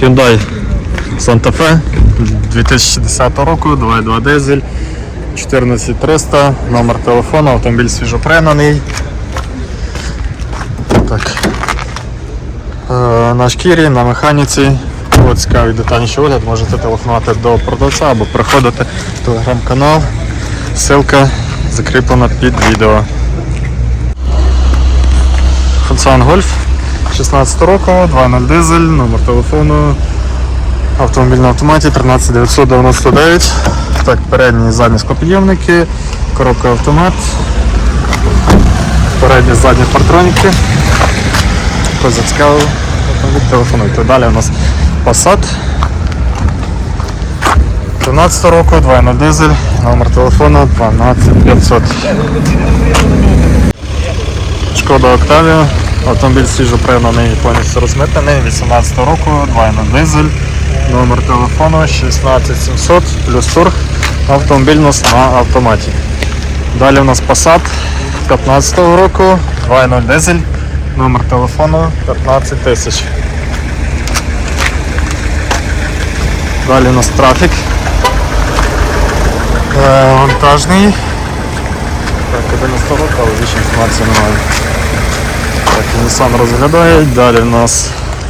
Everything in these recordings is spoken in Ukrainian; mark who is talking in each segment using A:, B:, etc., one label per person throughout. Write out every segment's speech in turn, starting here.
A: Hyundai Santa Fe 2010 року, 2.2 дизель, 14300, номер телефону, автомобіль свіжопригнаний. Так. Е, на шкірі, на механіці. Кого цікавий детальніший огляд, можете телефонувати до продавця або приходити в телеграм-канал. Ссылка закріплена під відео. Volkswagen Golf 16 року, 2.0 дизель, номер телефону, автомобіль на автоматі 13999. Так, передні і задні склопідйомники, коробка автомат, передні задні партроніки. Зацікавив, автомобіль телефонуйте. Далі у нас Passat 13 року, 2.0 дизель, номер телефону 12500. Шкода Octavia, автомобіль свіжо пригнаний, повністю розмитнений, 18 року, 2.0 дизель, номер телефону 16700 плюс торг, автомобіль нас на автоматі. Далі у нас Passat 15 року, 2.0 дизель, номер телефону 15 тисяч. Далі у нас трафік. Е, вантажний. Так, 11 року, але більше інформації немає. Так, Nissan розглядає. Далі у нас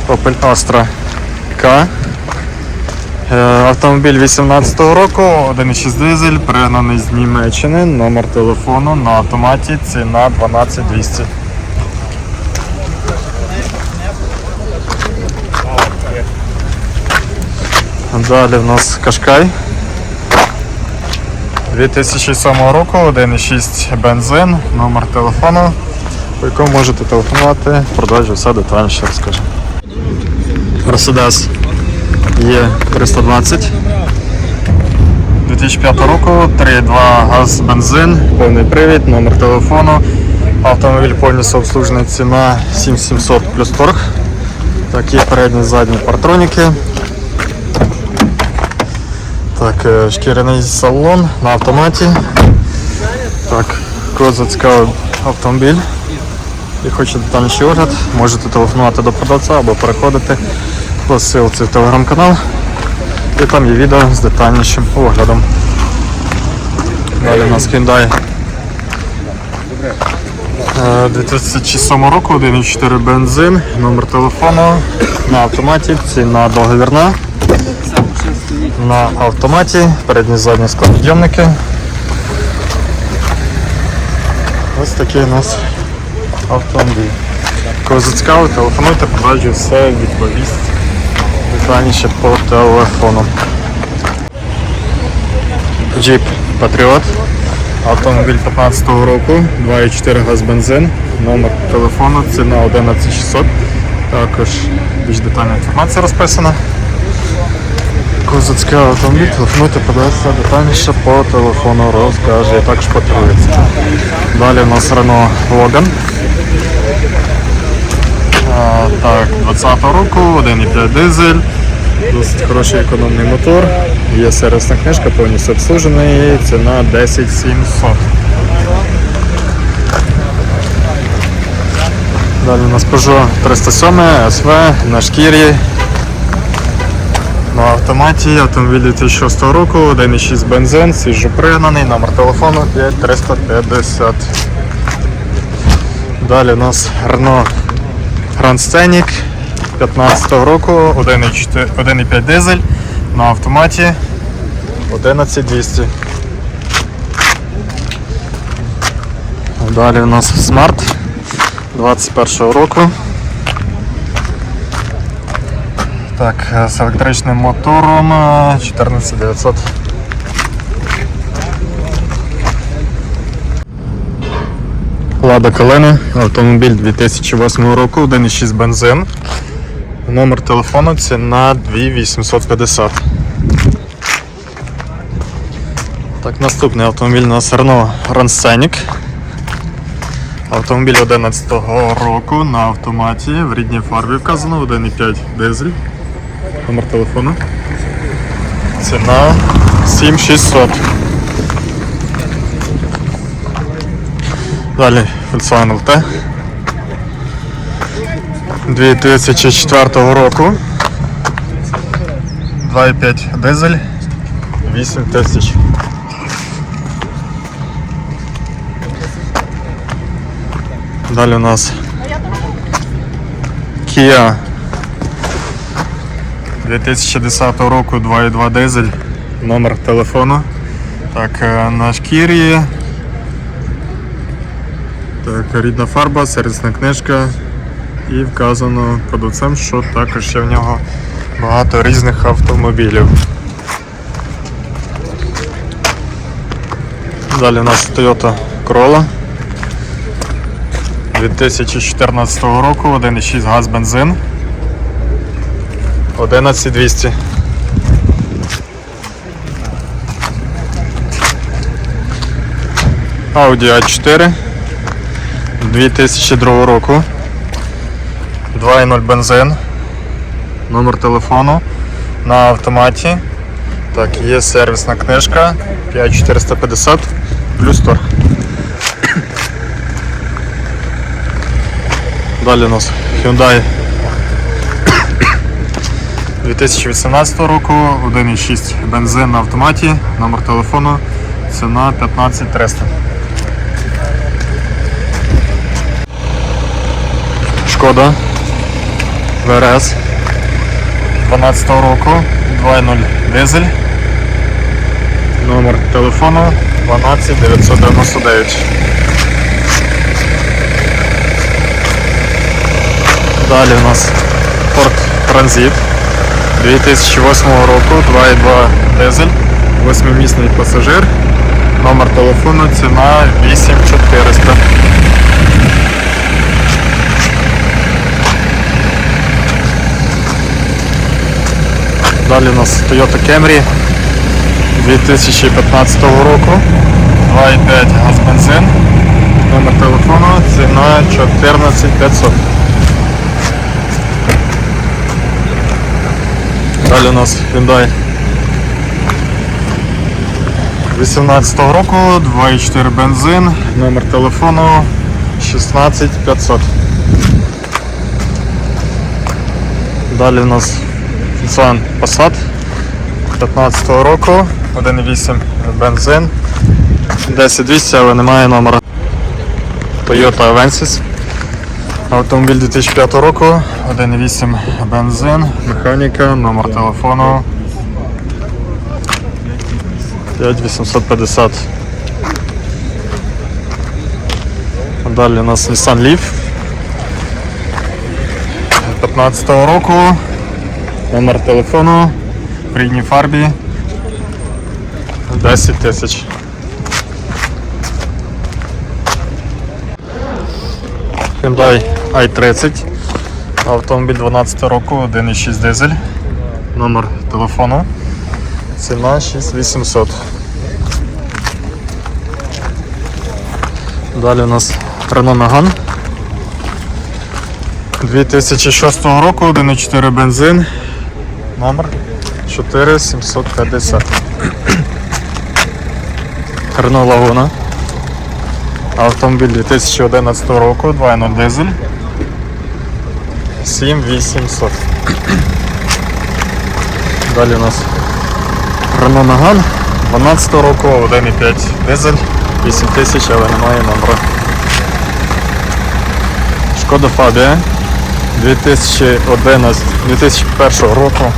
A: Opel Astra K. Е, Автомобіль 18 року, 1.6 дизель, пригнаний з Німеччини, номер телефону на автоматі, ціна 12200. Далі в нас Кашкай. 2007 року, 1.6 бензин, номер телефону, по якому можете телефонувати, продажу все детальніше розкажу. Mercedes є 320 2005 року, 3.2 газ бензин, повний привід, номер телефону. Автомобіль повністю обслужений ціна 7700 плюс торг. Так, є передні задні партроніки. Так, е, шкіряний салон на автоматі. Так, кого автомобіль і хоче детальніший огляд, можете телефонувати до продавця або переходити по ссылці в телеграм-канал. І там є відео з детальнішим оглядом. Далі у нас Hyundai е, 2007 року, 1.4 бензин, номер телефону на автоматі, ціна договірна на автоматі, передні задні склопідйомники. Ось такий у нас автомобіль. Кого зацікавить, телефонуйте, пораджу все відповість детальніше по телефону. Jeep Patriot. Автомобіль 15 року, 2,4 газ бензин, номер телефону, ціна 11600. Також більш детальна інформація розписана. Кого зацікавив автомобіль, телефонуйте, подивитися детальніше по телефону, розкаже, також патрулюється. Далі у нас Renault Logan. Так, 20 року, 1,5 дизель, досить хороший економний мотор, є сервісна книжка, повністю обслужений, ціна 10700. Далі у нас Peugeot 307 SV на шкірі. На автоматі автомобіль 2006 року, 1,6 бензин, свіжопригнаний, номер телефону 5350. Далі у нас Renault Grand Scenic 15 року, 1,5 дизель на автоматі 11200. Далі у нас Smart 21 року. Так, е, з електричним мотором е, 14900. Лада Калина, автомобіль 2008 року, 1,6 бензин. Номер телефону ціна 2850. Так, наступний автомобіль у нас Renault Grand Автомобіль 11 року на автоматі в рідній фарбі вказано 1,5 дизель. Номер телефону. Ціна 7600. Далі Volkswagen LT. 2004 року. 2,5 дизель, 8 тисяч. Далі у нас Kia 2010 року 2,2 дизель, номер телефону. Так, е, на шкірі. Так, рідна фарба, сервісна книжка. І вказано продавцем, що також є в нього багато різних автомобілів. Далі у нас Toyota Corolla 2014 року, 1,6 газ бензин. 11200. Audi A4 2002 року. 2.0 бензин. Номер телефону на автоматі. Так, є сервісна книжка 5450 плюс торг. Далі у нас Hyundai 2018 року, 1.6 бензин на автоматі, номер телефону, ціна 15300. Шкода. ВРС 12 року, 2.0 дизель. Номер телефону. 12999. Далі у нас Ford Transit. 2008 року, 2.2 дизель, 8-місний пасажир. Номер телефону, ціна 8400. Далі у нас Toyota Camry 2015 року. 2,5 газ бензин. Номер телефону, ціна 14500. Далі у нас Hyundai 18 року, 2,4 бензин, номер телефону 16500. Далі у нас Nissan Passat 15 року, 1,8 бензин, 10200, але немає номера. Toyota Avensis. Автомобіль 2005 року, 1,8 бензин, механіка, номер телефону. 5850. Далі у нас Nissan Leaf. 15 року, номер телефону в рідній фарбі 10 тисяч. Hyundai i30. Автомобіль 12 року, 1,6 дизель. Номер телефону. Ціна 6800. Далі у нас Renault Megane. 2006 року, 1,4 бензин. Номер 4750. Renault Laguna. Автомобіль 2011 року, 2.0 дизель. 7800. Далі у нас Renault Megane 12 року, 1.5 дизель, 8000, але немає номера. Шкода Фабія 2011 2001 року,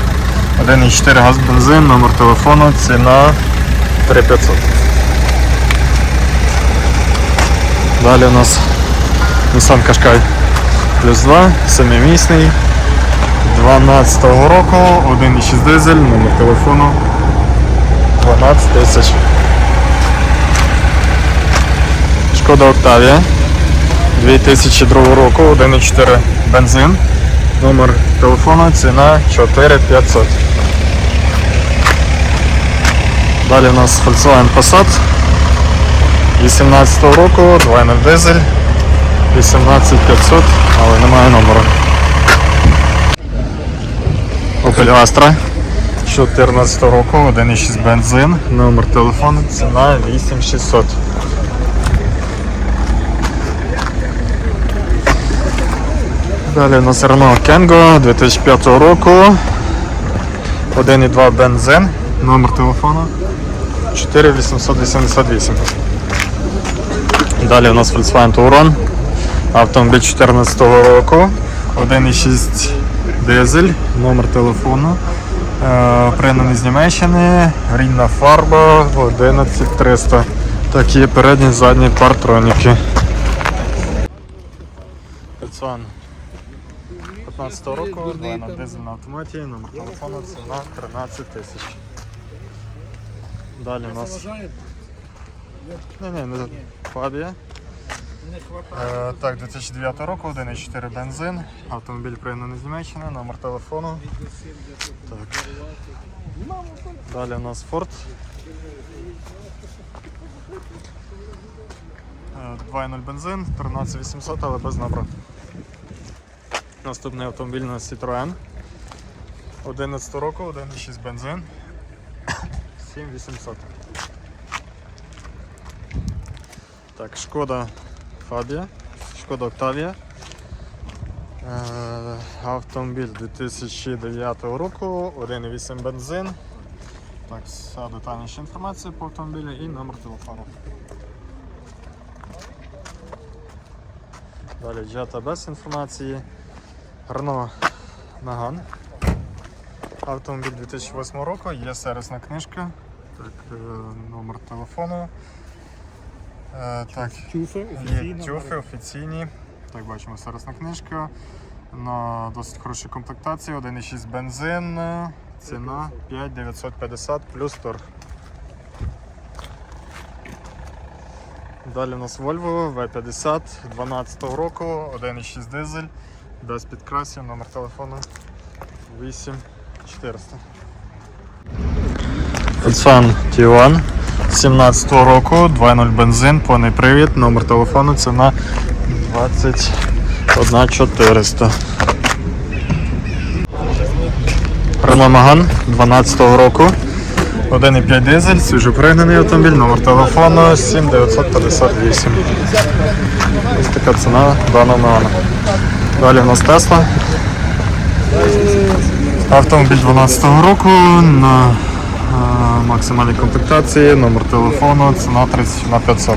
A: 1.4 газ бензин, номер телефону, ціна 3500. Далі у нас Nissan Qashqai плюс 2, 7-місний, 12 року, 1,6 дизель, номер телефону 12 тисяч. Шкода Octavia 2002 року, 1,4 бензин, номер телефону, ціна 4500. Далі у нас Volkswagen Passat 18 року, 2.0 дизель, 18500, але немає номеру. Opel Astra 14 року, 1.6 бензин, номер телефону, ціна 8600. Далі у нас Renault Kangoo 2005 року, 1,2 бензин, номер телефону 4888. Далі у нас Volkswagen Touran, автомобіль 2014 року, 1,6 дизель, номер телефону. Е, Пригнаний з Німеччини, рідна фарба 11300. Такі передні задні партроніки. Volkswagen 15 року, 2 на дизель на автоматі, номер телефону, ціна 13 тисяч. Далі у нас. Ні, ні, не Фабія. Е, так, 2009 року, 1,4 бензин, автомобіль пригнаний з Німеччини, номер телефону. Так. Далі у нас Ford. Е, 2.0 бензин, 13800, але без номера. Наступний автомобіль у нас Citroën. 11 року, 1,6 бензин. 7800. Так, Шкода Фабія, Шкода Октавія. Е, автомобіль 2009 року, 1,8 бензин. Так, вся детальніша інформація по автомобілю і номер телефону. Далі Jetta без інформації. Renault Megane. Автомобіль 2008 року, є сервісна книжка. Так, е, номер телефону. Е, так,
B: Тюфи,
A: Є тюфи офіційні. Так, бачимо сервісна книжка. На досить хорошій комплектації. 1,6 бензин. Ціна 5950 плюс торг. Далі у нас Volvo V50 12 року, 1,6 дизель, без підкрасів, номер телефону 8400. Volkswagen Tiguan 17 року, 2.0 бензин, повний привід, номер телефону, ціна 21 400. Renault Megane 12 року, 1,5 дизель, свіжопригнаний автомобіль, номер телефону 7958. Ось така ціна даного Megane. Далі у нас Tesla. Автомобіль 12 року на е, максимальній комплектації, номер телефону, ціна 30 на 500.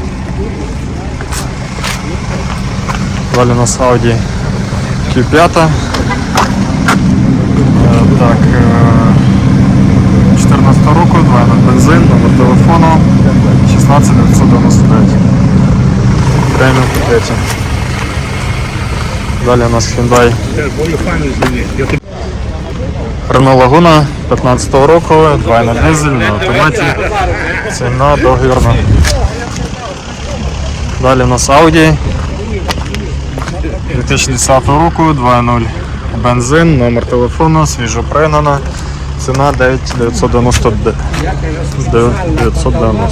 A: Далі у нас Audi Q5. Е, Так, е, 14 року, 2.0 бензин, номер телефону 16999. Преміум пакеті. Далі у нас Hyundai Renault Laguna 15 року, 2.0 дизель на автоматі. Ціна договірна. Далі у нас Audi 2010 року, 2.0 бензин, номер телефону, свіжо пригнана. Ціна 9990. 990.